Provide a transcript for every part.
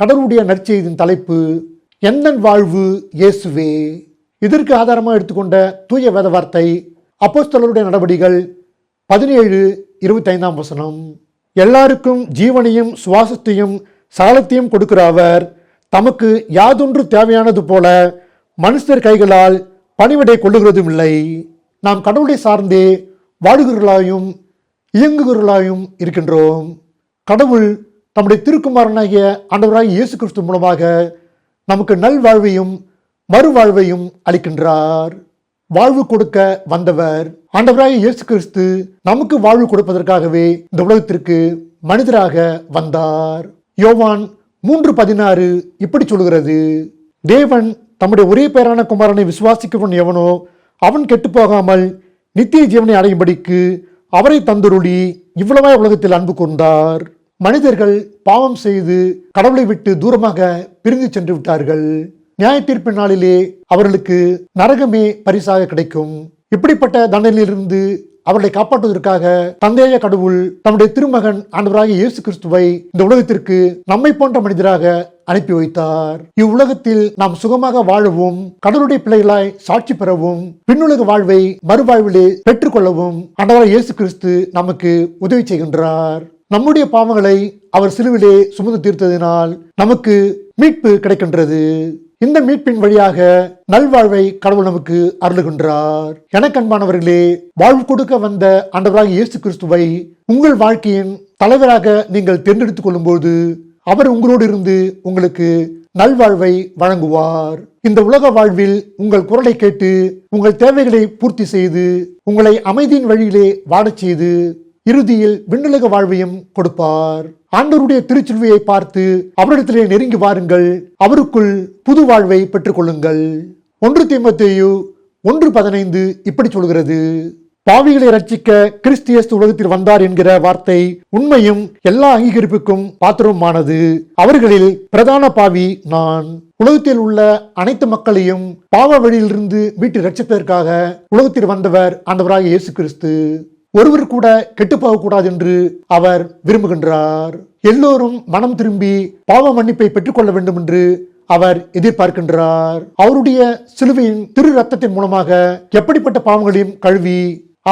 கடவுளுடைய நற்செய்தியின் தலைப்பு என்னன் வாழ்வு இயேசுவே. இதற்கு ஆதாரமாக எடுத்துக்கொண்ட தூய வேத வார்த்தை அப்போஸ்தலருடைய நடவடிகள் பதினேழு இருபத்தைந்தாம் வசனம். எல்லாருக்கும் ஜீவனையும் சுவாசத்தையும் சகலத்தையும் கொடுக்கிற அவர் தமக்கு யாதொன்று தேவையானது போல மனுஷர் கைகளால் பணிவிடை கொள்ளுகிறதும் இல்லை. நாம் கடவுளை சார்ந்தே வாழுகிறவர்களாயும் இயங்குகிறவர்களாயும் இருக்கின்றோம். கடவுள் நம்முடைய திருக்குமாரனாகிய ஆண்டவராகிய இயேசு கிறிஸ்து மூலமாக நமக்கு நல்வாழ்வையும் மறுவாழ்வையும் அளிக்கின்றார். வாழ்வு கொடுக்க வந்தவர் ஆண்டவராக இயேசு கிறிஸ்து நமக்கு வாழ்வு கொடுப்பதற்காகவே இந்த உலகத்திற்கு மனிதராக வந்தார். யோவான் மூன்று பதினாறு இப்படி சொல்கிறது தேவன் தம்முடைய ஒரே பெயரான குமாரனை விசுவாசிக்கவன் எவனோ அவன் கெட்டு போகாமல் நித்திய ஜீவனை அடையும்படிக்கு அவரை தந்துருளி இவ்வளவாய் உலகத்தில் அன்பு கொண்டார் மனிதர்கள் பாவம் செய்து கடவுளை விட்டு தூரமாக பிரிந்து சென்று விட்டார்கள். நியாய தீர்ப்பின் நாளிலே அவர்களுக்கு நரகமே பரிசாக கிடைக்கும். இப்படிப்பட்ட தண்டனையிலிருந்து அவர்களை காப்பாற்றுவதற்காக தந்தைய கடவுள் தம்முடைய திருமகன் ஆண்டவராக இயேசு கிறிஸ்துவை இந்த உலகத்திற்கு நம்மை போன்ற மனிதராக அனுப்பி வைத்தார். இவ்வுலகத்தில் நாம் சுகமாக வாழவும் கடவுளுடைய பிள்ளைகளாய் சாட்சி பெறவும் பின்னுலக வாழ்வை மறுவாழ்விலே பெற்றுக்கொள்ளவும் ஆண்டவராக இயேசு கிறிஸ்து நமக்கு உதவி செய்கின்றார். நம்முடைய பாவங்களை அவர் சிலுவிலே சுமந்து தீர்த்ததினால் நமக்கு மீட்பு கிடைக்கின்றது. இந்த மீட்பின் வழியாக நல்வாழ்வை கடவுள் நமக்கு அருளுகின்றார். எனக்கன்பானவர்களே வாழ்வு கொடுக்க வந்த ஆண்டவராக இயேசு கிறிஸ்துவை உங்கள் வாழ்க்கையின் தலைவராக நீங்கள் தேர்ந்தெடுத்துக் கொள்ளும்போது அவர் உங்களோடு இருந்து உங்களுக்கு நல்வாழ்வை வழங்குவார். இந்த உலக வாழ்வில் உங்கள் குரலை கேட்டு உங்கள் தேவைகளை பூர்த்தி செய்து உங்களை அமைதியின் வழியிலே வாடச் செய்து இறுதியில் விண்ணுலக வாழ்வையும் கொடுப்பார். ஆண்டவருடைய திருச்சிலுவையை பார்த்து அவரிடத்திலே நெருங்கி வாருங்கள். அவருக்குள் புது வாழ்வை பெற்றுக்கொள்ளுங்கள். ஒன்று தீமத்தேயு ஒன்று பதினைந்து இப்படி சொல்கிறது. பாவிகளை ரட்சிக்க கிறிஸ்தியஸ்து உலகத்தில் வந்தார் என்கிற வார்த்தை உண்மையும் எல்லா அங்கீகரிப்புக்கும் பாத்திரமானது. அவர்களில் பிரதான பாவி நான். உலகத்தில் உள்ள அனைத்து மக்களையும் பாவ வழியிலிருந்து வீட்டு ரட்சிப்பதற்காக உலகத்தில் வந்தவர் ஆண்டவராக இயேசு கிறிஸ்து. ஒருவர் கூட கெட்டுப்போக கூடாது என்று அவர் விரும்புகின்றார். எல்லோரும் மனம் திரும்பி பாவ மன்னிப்பை பெற்றுக்கொள்ள வேண்டும் என்று அவர் எதிர்பார்க்கின்றார். அவருடைய சிலுவையின் திரு ரத்தத்தின் மூலமாக எப்படிப்பட்ட பாவங்களையும் கழுவி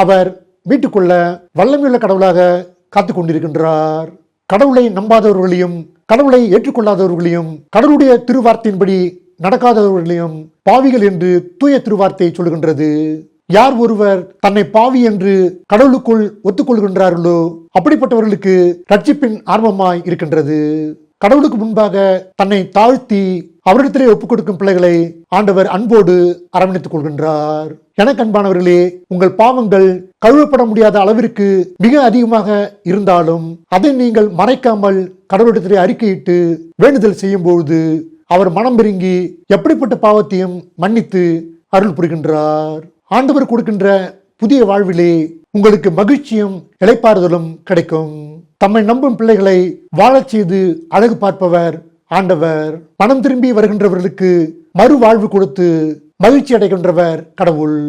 அவர் மீட்டுக்கொள்ள வல்லமையுள்ள கடவுளாக காத்து கொண்டிருக்கின்றார். கடவுளை நம்பாதவர்களையும் கடவுளை ஏற்றுக்கொள்ளாதவர்களையும் கடவுளுடைய திருவார்த்தையின்படி நடக்காதவர்களையும் பாவிகள் என்று தூய திருவார்த்தை சொல்கின்றது யார் ஒருவர் தன்னை பாவி என்று கடவுளுக்குள் ஒத்துக்கொள்கின்றார்களோ அப்படிப்பட்டவர்களுக்கு ரட்சிப்பின் ஆர்வமாய் இருக்கின்றது. கடவுளுக்கு முன்பாக தன்னை தாழ்த்தி அவரிடத்திலே ஒப்புக் கொடுக்கும் பிள்ளைகளை ஆண்டவர் அன்போடு அரவணைத்துக் கொள்கின்றார். எனக்கு அன்பானவர்களே உங்கள் பாவங்கள் கழுவப்பட முடியாத அளவிற்கு மிக அதிகமாக இருந்தாலும் அதை நீங்கள் மறைக்காமல் கடவுளிடத்திலே அறிக்கையிட்டு வேண்டுதல் செய்யும் பொழுது அவர் மனம் பெருங்கி எப்படிப்பட்ட பாவத்தையும் மன்னித்து அருள் புரிகின்றார். ஆண்டவர் கொடுக்கின்ற புதிய வாழ்விலே உங்களுக்கு மகிழ்ச்சியும் இளைப்பாறுதலும் கிடைக்கும். தம்மை நம்பும் பிள்ளைகளை வாழச் செய்து அழகு பார்ப்பவர் ஆண்டவர். மனம் திரும்பி வருகின்றவர்களுக்கு மறுவாழ்வு கொடுத்து மகிழ்ச்சி அடைகின்றவர் கடவுள்.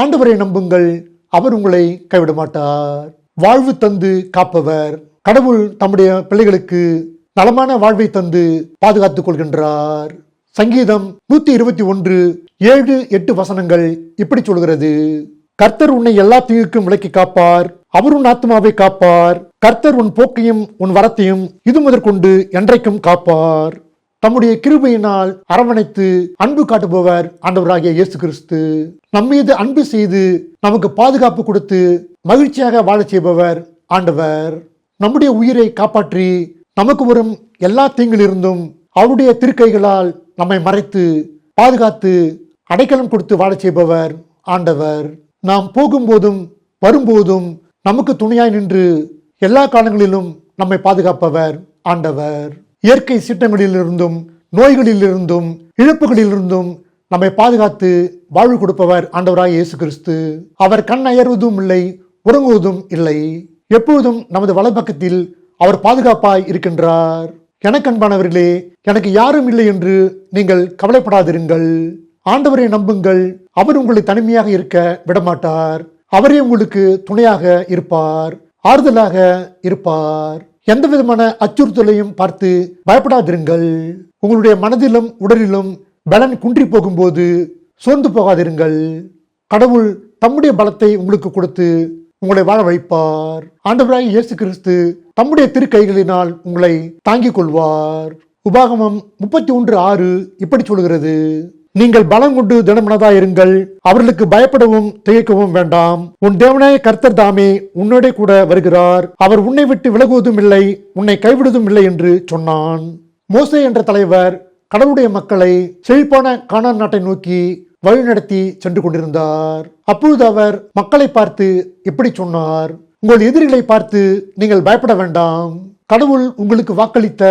ஆண்டவரை நம்புங்கள் அவர் உங்களை கைவிட மாட்டார் வாழ்வு தந்து காப்பவர் கடவுள் தம்முடைய பிள்ளைகளுக்கு நலமான வாழ்வை தந்து பாதுகாத்துக் கொள்கின்றார். சங்கீதம் நூத்தி இருபத்தி ஒன்று ஏழு எட்டு வசனங்கள் இப்படி சொல்கிறது. கர்த்தர் உன்னை எல்லா தீவுக்கும் விலக்கி காப்பார். அவர் உன் ஆத்மாவை காப்பார். கர்த்தர் உன் போக்கையும் உன் வரத்தையும் இது முதற்கொண்டு என்றைக்கும் காப்பார். தம்முடைய கிருபையினால் அரவணைத்து அன்பு காட்டுபவர் ஆண்டவராகிய இயேசு கிறிஸ்து. நம்மீது அன்பு செய்து நமக்கு பாதுகாப்பு கொடுத்து மகிழ்ச்சியாக வாழச் செய்பவர் ஆண்டவர். நம்முடைய உயிரை காப்பாற்றி நமக்கு வரும் எல்லா தீங்கிலிருந்தும் அவருடைய திருக்கைகளால் நம்மை மறைத்து பாதுகாத்து அடைக்கலம் கொடுத்து வாழச் செய்பவர் ஆண்டவர். நாம் போகும்போதும் வரும்போதும் நமக்கு துணையாய் நின்று எல்லா காலங்களிலும் நம்மை பாதுகாப்பவர் ஆண்டவர். இயற்கை சீற்றங்களிலிருந்தும் நோய்களிலிருந்தும் இழப்புகளிலிருந்தும் நம்மை பாதுகாத்து வாழ்வு கொடுப்பவர் ஆண்டவராய் இயேசு கிறிஸ்து அவர் கண் அயர்வதும் இல்லை உறங்குவதும் இல்லை. எப்பொழுதும் நமது வலப்பக்கத்தில் அவர் பாதுகாப்பாய் இருக்கின்றார். எனக்கு அன்பானவர்களே எனக்கு யாரும் இல்லை என்று நீங்கள் கவலைப்படாதிருங்கள். ஆண்டவரை நம்புங்கள் அவர் உங்களை தனிமையாக இருக்க விடமாட்டார். அவரே உங்களுக்கு துணையாக இருப்பார் ஆறுதலாக இருப்பார். எந்த விதமான அச்சுறுத்தலையும் பார்த்து பயப்படாதிருங்கள். உங்களுடைய மனதிலும் உடலிலும் பலன் குன்றி போகும்போது சோர்ந்து போகாதிருங்கள். கடவுள் தம்முடைய பலத்தை உங்களுக்கு கொடுத்து உங்களை வாழ வைப்பார். ஆண்டவராய் இயேசு கிறிஸ்து தம்முடைய திருக்கைகளினால் உங்களை தாங்கிக் கொள்வார். உபாகமம் முப்பத்தி ஒன்று ஆறு இப்படி சொல்கிறது நீங்கள் பலம் கொண்டு தினமனதா இருங்கள். அவர்களுக்கு பயப்படவும் திகைக்கவும் வேண்டாம். உன் தேவனாய கர்த்தர் தாமே உன்னோட கூட வருகிறார். அவர் உன்னை விட்டு விலகுவதும் இல்லை உன்னை கைவிடுவதும் இல்லை என்று சொன்னான். மோசே என்ற தலைவர் கடவுளுடைய மக்களை செழிப்பான கானான் நாட்டை நோக்கி வழிநடத்தி சென்று கொண்டிருந்தார். அப்பொழுது அவர் மக்களை பார்த்து இப்படி சொன்னார். உங்கள் எதிரிகளை பார்த்து நீங்கள் பயப்பட வேண்டாம். கடவுள் உங்களுக்கு வாக்களித்த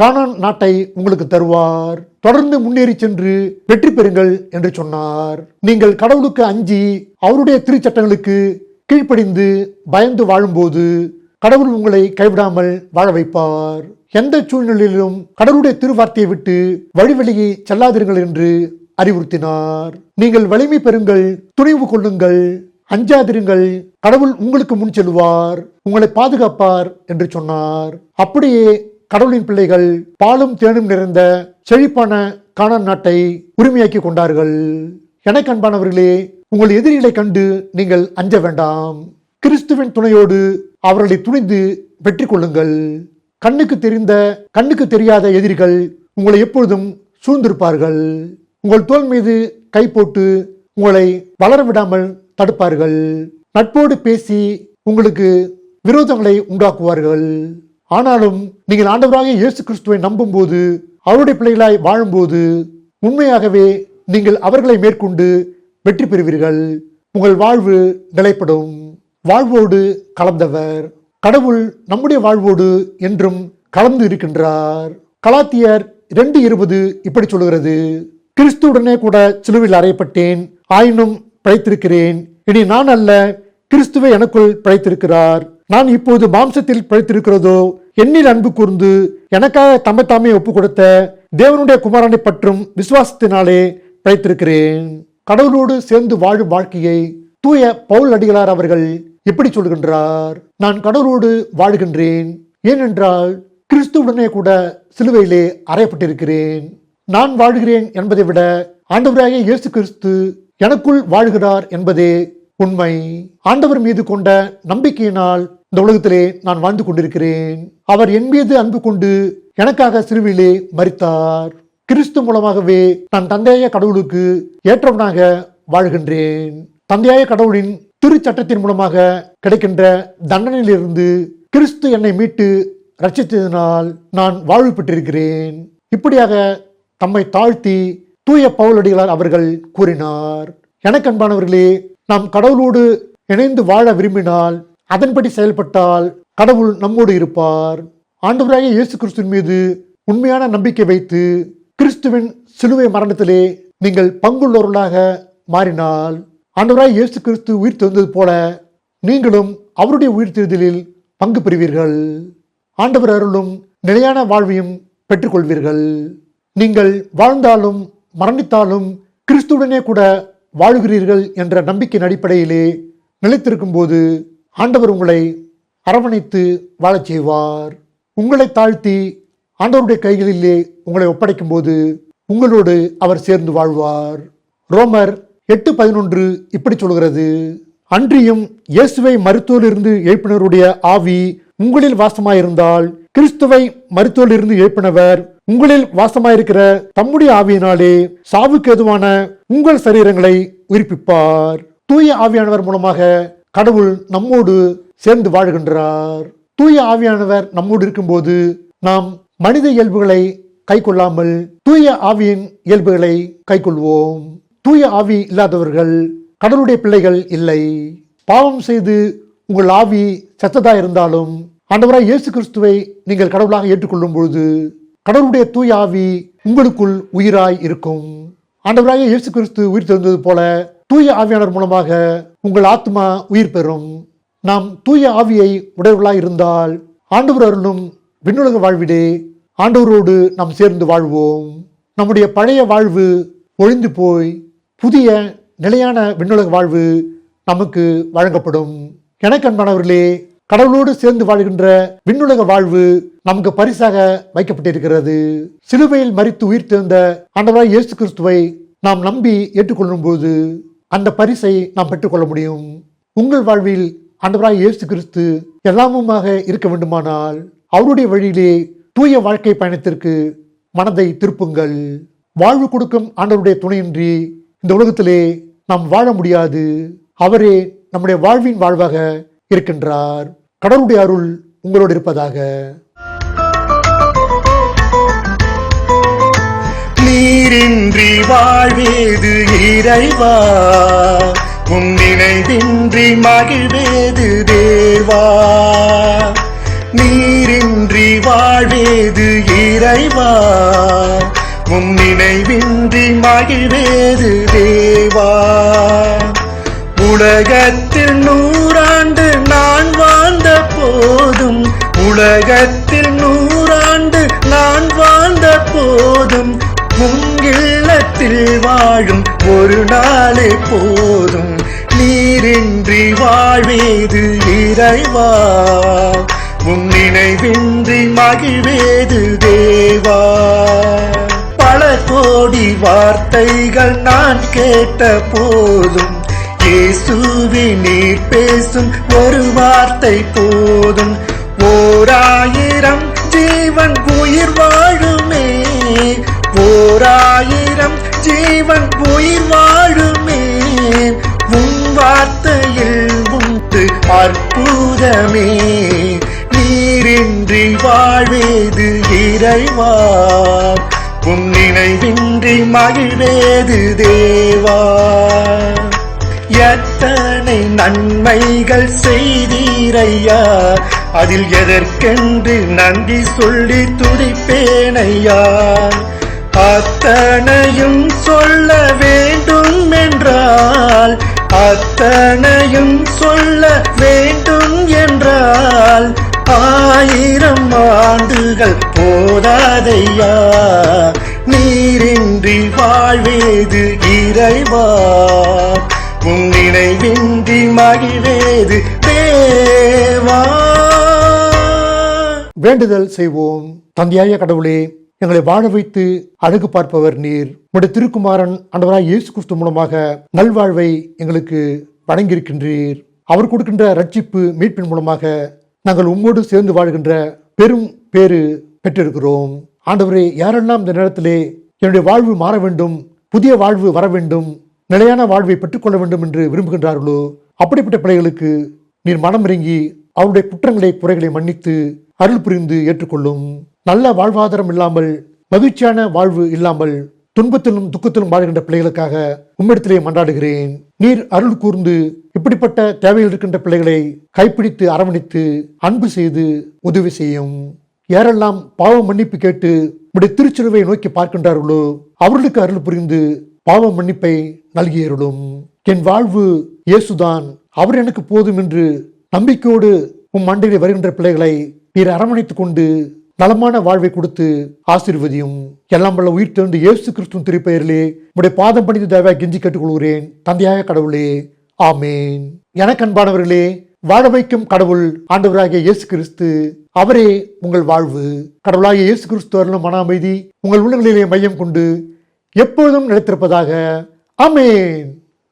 கானான் நாட்டை உங்களுக்கு தருவார். தொடர்ந்து முன்னேறி சென்று வெற்றி பெறுங்கள் என்று சொன்னார். நீங்கள் கடவுளுக்கு அஞ்சி அவருடைய திருச்சட்டங்களுக்கு கீழ்ப்படிந்து பயந்து வாழும்போது கடவுள் உங்களை கைவிடாமல் வாழ வைப்பார். எந்த சூழ்நிலையிலும் கடவுளுடைய திருவார்த்தையை விட்டு வழிவழியை செல்லாதீர்கள் என்று அறிவுறுத்தினார். நீங்கள் வலிமை பெறுங்கள் துணிவு கொள்ளுங்கள். அஞ்சாதிருங்கள் கடவுள் உங்களுக்கு முன் செல்வார் உங்களை பாதுகாப்பார் என்று சொன்னார். அப்படியே கடவுளின் பிள்ளைகள் பாலும் தேனும் நிறைந்த செழிப்பான காணான் நாட்டை உரிமையாக்கி கொண்டார்கள். எனக்கு அன்பானவர்களே உங்கள் எதிரிகளை கண்டு நீங்கள் அஞ்ச வேண்டாம். கிறிஸ்துவின் துணையோடு அவர்களை துணிந்து வெற்றி கொள்ளுங்கள். கண்ணுக்கு தெரிந்த கண்ணுக்கு தெரியாத எதிரிகள் உங்களை எப்பொழுதும் சூழ்ந்திருப்பார்கள். உங்கள் தோல் மீது கை போட்டு உங்களை வளர விடாமல் தடுப்பார்கள். நட்போடு பேசி உங்களுக்கு விரோதங்களை உண்டாக்குவார்கள். ஆனாலும் நீங்கள் ஆண்டவராக இயேசு கிறிஸ்துவை நம்பும்போது அவருடைய பிள்ளைகளாய் வாழும்போது உண்மையாகவே நீங்கள் அவர்களை மேற்கொண்டு வெற்றி பெறுவீர்கள். உங்கள் வாழ்வு நிலைப்படும் வாழ்வோடு கலந்தவர். கடவுள் நம்முடைய வாழ்வோடு என்றும் கலந்து இருக்கின்றார். கலாத்தியர் ரெண்டு இருபது இப்படி சொல்கிறது கிறிஸ்துவுடனே கூட சிலுவில் அறையப்பட்டேன். ஆயினும் பிழைத்திருக்கிறேன். இனி நான் அல்ல கிறிஸ்துவை எனக்குள் பிழைத்திருக்கிறார். நான் இப்போது மாம்சத்தில் பிழைத்திருக்கிறதோ என்னில் அன்பு கூர்ந்து எனக்காக தம்மை தாமே ஒப்பு கொடுத்த தேவனுடைய குமாரனை பற்றும் விசுவாசத்தினாலே பிழைத்திருக்கிறேன். கடவுளோடு சேர்ந்து வாழும் வாழ்க்கையை தூய பவுல் அடிகளார் அவர்கள் எப்படி சொல்கின்றார். நான் கடவுளோடு வாழுகின்றேன். ஏனென்றால் கிறிஸ்துவுடனே கூட சிலுவையிலே அறையப்பட்டிருக்கிறேன். நான் வாழ்கிறேன் என்பதை விட ஆண்டவராக இயேசு கிறிஸ்து எனக்குள் வாழ்கிறார் என்பதே உண்மை. ஆண்டவர் மீது கொண்ட நம்பிக்கையினால் இந்த உலகத்திலே நான் வாழ்ந்து கொண்டிருக்கிறேன். அவர் என் மீது அன்பு கொண்டு எனக்காக சிறுவிலே மறித்தார் கிறிஸ்து மூலமாகவே நான் தந்தையாய கடவுளுக்கு ஏற்றவனாக வாழ்கின்றேன். தந்தையாய கடவுளின் திருச்சட்டத்தின் மூலமாக கிடைக்கின்ற தண்டனையிலிருந்து கிறிஸ்து என்னை மீட்டு ரட்சித்ததினால் நான் வாழ்வு பெற்றிருக்கிறேன். இப்படியாக தம்மை தாழ்த்தி தூய பவுலடிகளார் அவர்கள் கூறினார். எனக்கன்பானவர்களே நாம் கடவுளோடு இணைந்து வாழ விரும்பினால் அதன்படி செயல்பட்டால் கடவுள் நம்மோடு இருப்பார். ஆண்டவராக இயேசு கிறிஸ்துவின் மீது உண்மையான நம்பிக்கை வைத்து கிறிஸ்துவின் சிலுவை மரணத்திலே நீங்கள் பங்குள்ளவர்களாக மாறினால் ஆண்டவராக இயேசு கிறிஸ்து உயிர் தந்தது போல நீங்களும் அவருடைய உயிர் தேர்தலில் பங்கு பெறுவீர்கள். ஆண்டவர் அருளும் நிலையான வாழ்வையும் பெற்றுக்கொள்வீர்கள். நீங்கள் வாழ்ந்தாலும் மரணித்தாலும் கிறிஸ்துவுடனே கூட வாழுகிறீர்கள் என்ற நம்பிக்கையின் அடிப்படையிலே நிலைத்திருக்கும் போது ஆண்டவர் உங்களை அரவணைத்து வாழச் செய்வார். உங்களை தாழ்த்தி ஆண்டவருடைய கைகளிலே உங்களை ஒப்படைக்கும் போது உங்களோடு அவர் சேர்ந்து வாழ்வார். ரோமர் எட்டு பதினொன்று இப்படி சொல்கிறது. அன்றியும் இயேசுவை மருத்துவரிலிருந்து எழுப்பினருடைய ஆவி உங்களில் வாசமாயிருந்தால் கிறிஸ்துவை மருத்துவரிலிருந்து எழுப்பினவர் உங்களில் வாசமாயிருக்கிற தம்முடைய ஆவியினாலே சாவுக்கு எதுவான உங்கள் சரீரங்களை உயிர்ப்பிப்பார். தூய ஆவியானவர் மூலமாக கடவுள் நம்மோடு சேர்ந்து வாழுகின்றார். தூய ஆவியானவர் நம்மோடு இருக்கும்போது நாம் மனித இயல்புகளை கைக்கொள்ளாமல் தூய ஆவியின் இயல்புகளை கைக்கொள்வோம். தூய ஆவி இல்லாதவர்கள் கடவுளுடைய பிள்ளைகள் இல்லை. பாவம் செய்து உங்கள் ஆவி செத்ததா இருந்தாலும் ஆண்டவராய் இயேசு கிறிஸ்துவை நீங்கள் கடவுளாக ஏற்றுக்கொள்ளும் பொழுது கடவுளுடைய தூய ஆவி உங்களுக்குள் உயிராய் இருக்கும். ஆண்டவராக இயேசு கிறிஸ்து உயிர் தெரிந்தது போல தூய ஆவியாளர் மூலமாக உங்கள் ஆத்மா உயிர் பெறும். நாம் தூய ஆவியை உடையவர்களாக இருந்தால் ஆண்டவர் அருளும் விண்ணுலக வாழ்விடே ஆண்டவரோடு நாம் சேர்ந்து வாழ்வோம். நம்முடைய பழைய வாழ்வு ஒழிந்து போய் புதிய நிலையான விண்ணுலக வாழ்வு நமக்கு வழங்கப்படும். எனக்கன்பானவர்களே கடவுளோடு சேர்ந்து வாழ்கின்ற விண்ணுலக வாழ்வு நமக்கு பரிசாக வைக்கப்பட்டிருக்கிறது. சிலுவையில் மறித்து உயிர் தேர்ந்த ஆண்டவராய் இயேசு கிறிஸ்துவை நாம் நம்பி ஏற்றுக்கொள்ளும் போது அந்த பரிசை நாம் பெற்றுக்கொள்ள முடியும். உங்கள் வாழ்வில் ஆண்டவராய் இயேசு கிறிஸ்து எல்லாமுமாக இருக்க வேண்டுமானால் அவருடைய வழியிலே தூய வாழ்க்கை பயணத்திற்கு மனதை திருப்புங்கள். வாழ்வு கொடுக்கும் ஆண்டவருடைய துணையின்றி இந்த உலகத்திலே நாம் வாழ முடியாது. அவரே நம்முடைய வாழ்வின் வாழ்வாக இருக்கின்றார். கடவுளுடைய அருள் உங்களோடு இருப்பதாக. நீரின்றி வாழ்வேது இறைவா உன் நினைவின்றி மகிழ்வேது தேவா. நீரின்றி வாழ்வேது இறைவா உன் நினைவின்றி மகிழ்வேது தேவா. உலகத்தில் நூல் உலகத்தில் நூறாண்டு நான் வாழ்ந்த போதும் உங்கில்லத்தில் வாழும் ஒரு நாளே போதும். நீரின்றி வாழ்வேது இறைவா உன் நினைவின்றி மகிழ்வேது தேவா. பல கோடி வார்த்தைகள் நான் கேட்ட போதும் இயேசுவே நீர் பேசும் ஒரு வார்த்தை போதும். ஓராயிரம் ஜீவன் உயிர் வாழுமே. ஓராயிரம் ஜீவன் உயிர் வாழுமே. உன் வார்த்தையில் உண்டு அற்புதமே. நீரின்றி வாழ்வேது இறைவா. உன் நினைவின்றி மகிழ்வேது தேவா. எத்தனை நன்மைகள் செய்தீரையா அதில் எதற்கென்று நன்றி சொல்லி துதிப்பேனையா? அத்தனையும் சொல்ல வேண்டும் என்றால் அத்தனையும் சொல்ல வேண்டும் என்றால் ஆயிரம் ஆண்டுகள் போதாதையா? நீரின்றி வாழ்வேது இறைவா? உன் நினைவின்றி மகிழ்வேது வேண்டுதல் செய்வோம். தந்தையாய கடவுளே எங்களை வாழ வைத்து அழகு பார்ப்பவர் நீர். உடைய திருக்குமாரன் அண்டவராய் இயேசு கிறிஸ்து மூலமாக நல்வாழ்வை எங்களுக்கு வழங்கியிருக்கின்றீர். அவர் கொடுக்கின்ற ரட்சிப்பு மீட்பின் மூலமாக நாங்கள் உம்மோடு சேர்ந்து வாழ்கின்ற பெரும் பேறு பெற்றிருக்கிறோம். ஆண்டவரே யாரெல்லாம் இந்த நேரத்திலே என்னுடைய வாழ்வு மாற வேண்டும் புதிய வாழ்வு வர வேண்டும் நிலையான வாழ்வை பெற்றுக்கொள்ள வேண்டும் என்று விரும்புகின்றார்களோ அப்படிப்பட்ட பிள்ளைகளுக்கு நீர் மனம் இறங்கி அவருடைய குற்றங்களை குறைகளை மன்னித்து அருள் புரிந்து ஏற்றுக்கொள்ளும் நல்ல வாழ்வாதாரம் இல்லாமல் மகிழ்ச்சியான வாழ்வு இல்லாமல் துன்பத்திலும் துக்கத்திலும் வாழ்கின்ற பிள்ளைகளுக்காக உம்மிடத்திலே மன்றாடுகிறேன். நீர் அருள் கூர்ந்து இப்படிப்பட்ட தேவையில் இருக்கின்ற பிள்ளைகளை கைப்பிடித்து அரவணைத்து அன்பு செய்து உதவி செய்யும். யாரெல்லாம் பாவ மன்னிப்பு கேட்டு உடைய திருச்சிலுவை நோக்கி பார்க்கின்றார்களோ அவர்களுக்கு அருள் புரிந்து பாவ மன்னிப்பை நல்கியருளும். என் வாழ்வு இயேசுதான். அவர் எனக்கு போதும் என்று நம்பிக்கையோடு உம் மண்டையில் வருகின்ற பிள்ளைகளை நீர் அரவணைத்துக் கொண்டு நலமான வாழ்வை கொடுத்து ஆசீர்வதியும். எல்லாம் வல்ல உயிர் திறந்து இயேசு கிறிஸ்துவின் திருப்பெயரிலே உடைய பாதம் பணிந்து தேவை கெஞ்சி கேட்டுக்கொள்கிறேன். தந்தையாக கடவுளே ஆமேன். எனக்கு அன்பானவர்களே வாழ வைக்கும் கடவுள் ஆண்டவராகிய இயேசு கிறிஸ்து அவரே உங்கள் வாழ்வு. கடவுளாகிய இயேசு கிறிஸ்து அருளும் மன அமைதி உங்கள் உள்ளங்களிலே மையம் கொண்டு எப்பொழுதும் நிலைத்திருப்பதாக ஆமேன்.